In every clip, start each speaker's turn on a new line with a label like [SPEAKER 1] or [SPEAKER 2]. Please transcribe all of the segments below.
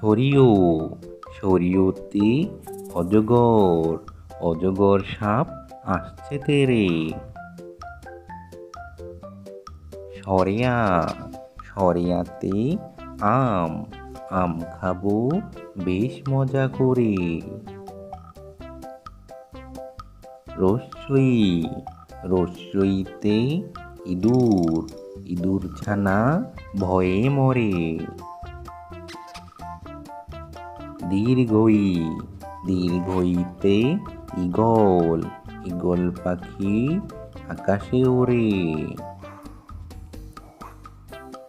[SPEAKER 1] সরিও সরিওতে অজগর অজগর সাপ আসছে তেরে। সরিয়া সরিয়াতে আম আম খাব বেশ মজা করে। রস্যই, রস্যইতে ইঁদুর ইঁদুর ছানা ভয়ে মরে। দীর্ঘই, দীর্ঘইতে ইগল ইগল পাখি আকাশে ওড়ে।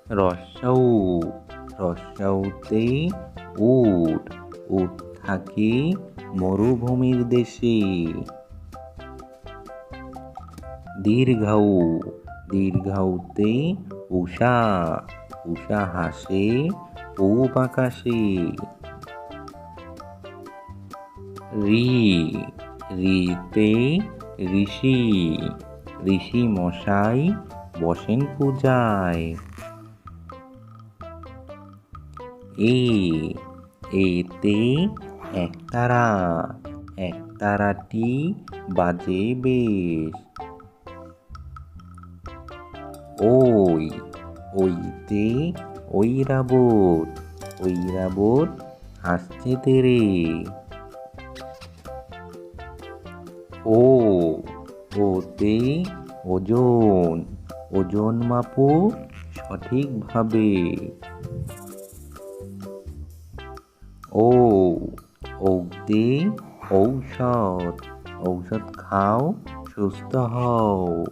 [SPEAKER 1] রস্যৌ রস্যৌতে উট উট থাকে মরুভূমির দেশে। দীর্ঘৌ দীর্ঘৌতে উষা উষা হাসে পূব আকাশে। রি, রিতে ঋষি ঋষি মশাই বসেন পূজায়। এ, এতে একতারা একতারাটি বাজে বেশ। ওই, ওইতে ঐরাবত ঐরাবত হাসছে তেরে। ও ওতে ওজন ওজন মাপো সঠিকভাবে। ও ঔতে ঔষধ ঔষধ খাও সুস্থ হও।